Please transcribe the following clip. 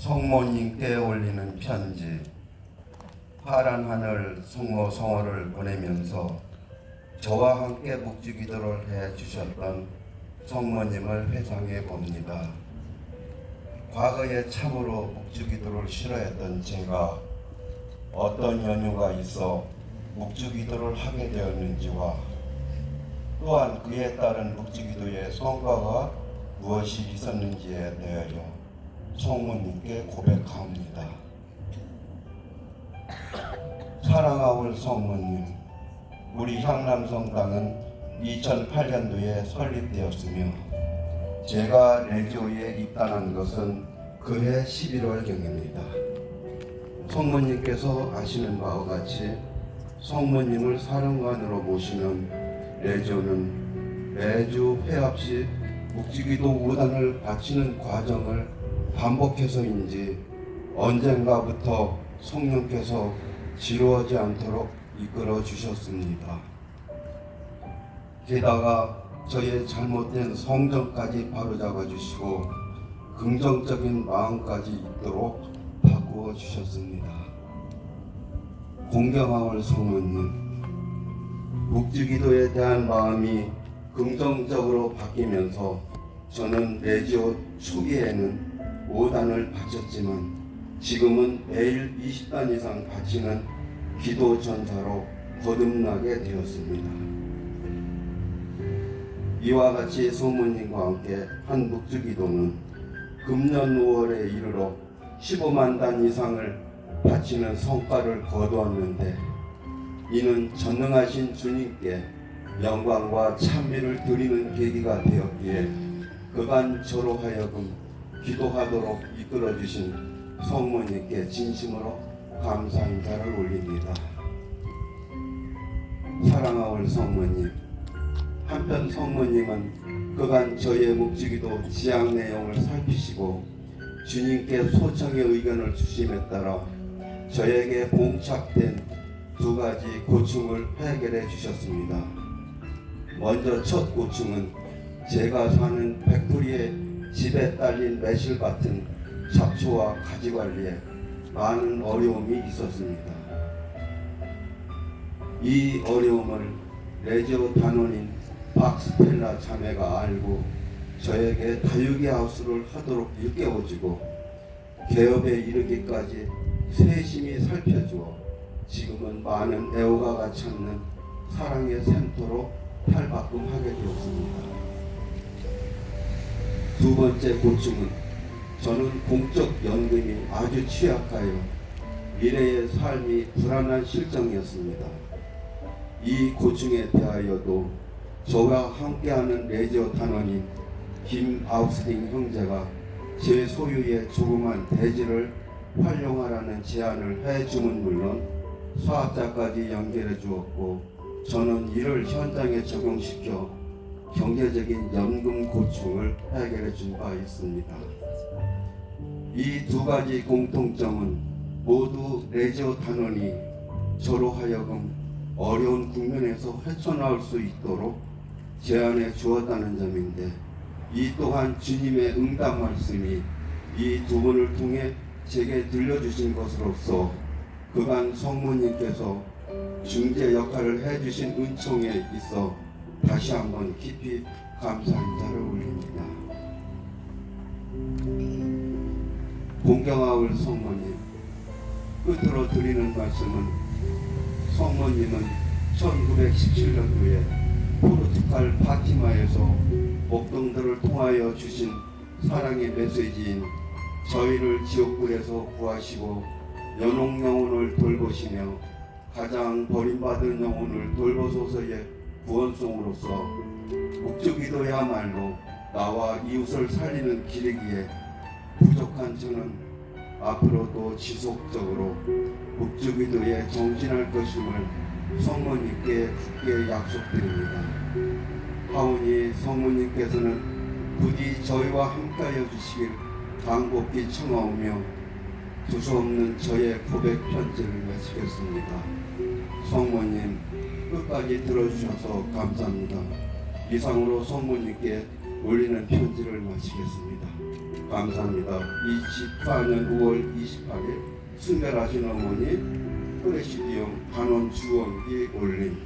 성모님께 올리는 편지 파란 하늘 성모 성호를 보내면서 저와 함께 묵주 기도를 해 주셨던 성모님을 회상해 봅니다. 과거에 참으로 묵주 기도를 싫어했던 제가 어떤 연유가 있어 묵주 기도를 하게 되었는지와 또한 그에 따른 묵주 기도의 성과가 무엇이 있었는지에 대하여 성모님께 고백합니다. 사랑하올 성모님, 우리 향남성당은 2008년도에 설립되었으며 제가 레지오에 입단한 것은 그해 11월경입니다. 성모님께서 아시는 바와 같이 성모님을 사령관으로 모시면 레지오는 매주 회 없이 묵지기도 우단을 바치는 과정을 반복해서인지 언젠가부터 성령께서 지루하지 않도록 이끌어 주셨습니다. 게다가 저의 잘못된 성정까지 바로잡아 주시고 긍정적인 마음까지 있도록 바꾸어 주셨습니다. 공경하올 성모님, 묵주기도에 대한 마음이 긍정적으로 바뀌면서 저는 레지오 초기에는 5단을 바쳤지만 지금은 매일 20단 이상 바치는 기도 전사로 거듭나게 되었습니다. 이와 같이 소모님과 함께 한 묵주기도는 금년 5월에 이르러 15만 단 이상을 바치는 성과를 거두었는데 이는 전능하신 주님께 영광과 찬미를 드리는 계기가 되었기에 그간 저로 하여금 기도하도록 이끌어 주신 성모님께 진심으로 감사 인사를 올립니다. 사랑하올 성모님, 한편 성모님은 그간 저의 묵지기도 지향 내용을 살피시고 주님께 소청의 의견을 주심에 따라 저에게 봉착된 두 가지 고충을 해결해 주셨습니다. 먼저 첫 고충은 제가 사는 팩토리의 집에 딸린 매실 같은 잡초와 가지 관리에 많은 어려움이 있었습니다. 이 어려움을 레지오 단원인 박스텔라 자매가 알고 저에게 다육이 하우스를 하도록 일깨워주고 개업에 이르기까지 세심히 살펴주어 지금은 많은 애호가가 찾는 사랑의 센터로 탈바꿈하게 되었습니다. 두 번째 고충은 저는 공적 연금이 아주 취약하여 미래의 삶이 불안한 실정이었습니다. 이 고충에 대하여도 저와 함께하는 레지오 단원인 김 아우스팅 형제가 제 소유의 조그만 대지를 활용하라는 제안을 해주면 물론 사업자까지 연결해 주었고 저는 이를 현장에 적용시켜 경제적인 연금 고충을 해결해 준 바 있습니다. 이 두 가지 공통점은 모두 레지오 단원이 저로 하여금 어려운 국면에서 헤쳐나올 수 있도록 제안해 주었다는 점인데 이 또한 주님의 응답 말씀이 이 두 분을 통해 제게 들려주신 것으로서 그간 성모님께서 중재 역할을 해주신 은총에 있어 다시 한번 깊이 감사 인사를 올립니다. 공경하올 성모님 끝으로 드리는 말씀은 성모님은 1917년도에 포르투갈 파티마에서 목동들을 통하여 주신 사랑의 메시지인 저희를 지옥불에서 구하시고 연옥 영혼을 돌보시며 가장 버림받은 영혼을 돌보소서의 구원송으로서 목적기도야말로 나와 이웃을 살리는 길이기에 부족한 저는 앞으로도 지속적으로 목적기도에 정진할 것임을 성모님께 굳게 약속드립니다. 하오니 성모님께서는 부디 저희와 함께하여 주시길 간곡히 청하오며 두서없는 저의 고백 편지를 마치겠습니다. 끝까지 들어주셔서 감사합니다. 이상으로 성모님께 올리는 편지를 마치겠습니다. 감사합니다. 24년 5월 28일 순결하신 어머니 프레시디움 단원 주원기 올림